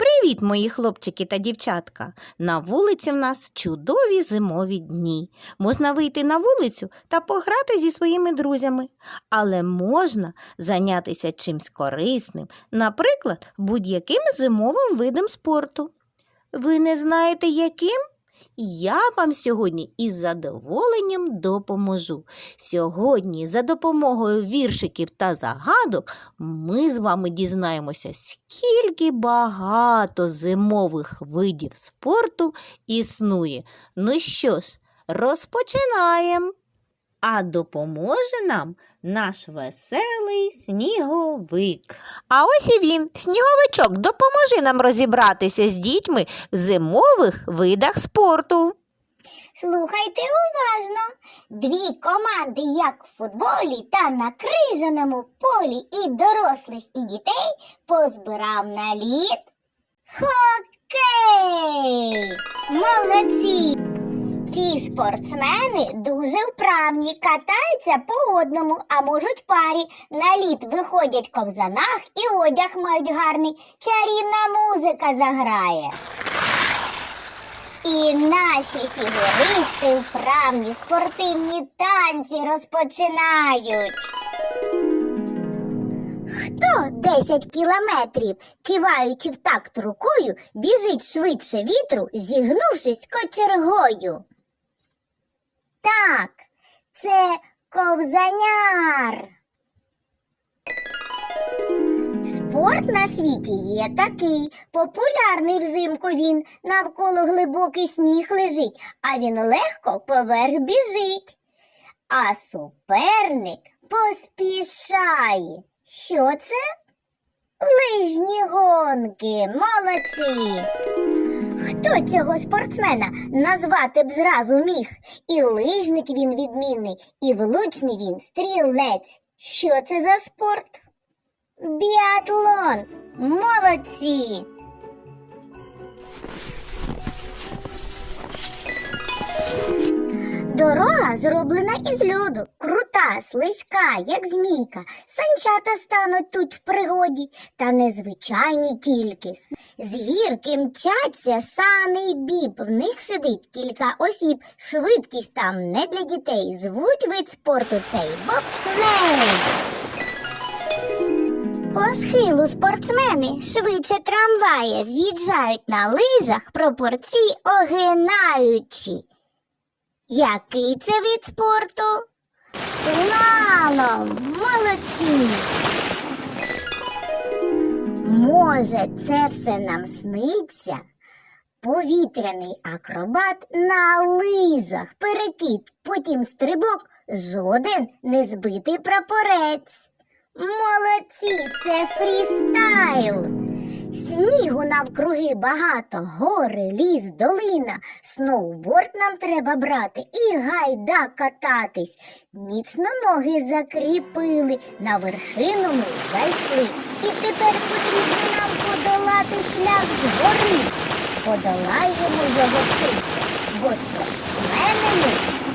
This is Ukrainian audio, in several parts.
Привіт, мої хлопчики та дівчатка! На вулиці в нас чудові зимові дні. Можна вийти на вулицю та пограти зі своїми друзями, але можна зайнятися чимсь корисним, наприклад, будь-яким зимовим видом спорту. Ви не знаєте, яким? Я вам сьогодні із задоволенням допоможу. Сьогодні, за допомогою віршиків та загадок, ми з вами дізнаємося, скільки багато зимових видів спорту існує. Ну що ж, розпочинаємо. А допоможе нам наш веселий сніговик. А ось і він, сніговичок, допоможи нам розібратися з дітьми в зимових видах спорту. Слухайте уважно. Дві команди, як в футболі та на крижаному полі і дорослих, і дітей позбирав на лід. Хокей! Молодці! Ці спортсмени дуже вправні, катаються по одному, а можуть парі. На лід виходять ковзанах і одяг мають гарний. Чарівна музика заграє. І наші фігуристи вправні спортивні танці розпочинають. Хто 10 кілометрів, киваючи в такт рукою, біжить швидше вітру, зігнувшись кочергою? Так, це ковзаняр. Спорт на світі є такий, популярний взимку він, навколо глибокий сніг лежить, а він легко поверх біжить. А суперник поспішає. Що це? Лижні гонки, молодці. Хто цього спортсмена назвати б зразу міг? І лижник він відмінний, і влучний він стрілець. Що це за спорт? Біатлон! Молодці! Дорога зроблена із льоду, крута, слизька, як змійка. Санчата стануть тут в пригоді, та незвичайні тільки. З гірки мчаться сани й біб. В них сидить кілька осіб. Швидкість там не для дітей. Звуть вид спорту цей бобслей. По схилу спортсмени швидше трамвая з'їжджають на лижах пропорцій огинаючи. Який це вид спорту? Слалом! Молодці! Може, це все нам сниться? Повітряний акробат на лижах, перекид, потім стрибок, жоден не збитий прапорець. Молодці, це фрістайл. Снігу навкруги багато, гори, ліс, долина. Сноуборд нам треба брати і гайда кататись. Міцно ноги закріпили, на вершину ми зайшли. І тепер потрібно нам подолати шлях згори. Подолаємо його чисто, бо спортсмени ми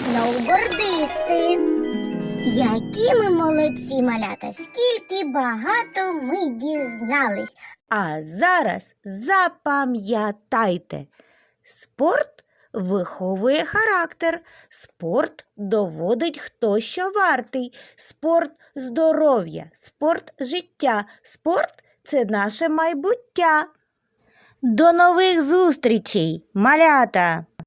сноубордисти. Які ми молодці, малята, скільки багато ми дізнались. А зараз запам'ятайте, спорт виховує характер, спорт доводить хто що вартий, спорт здоров'я, спорт життя, спорт це наше майбуття. До нових зустрічей, малята!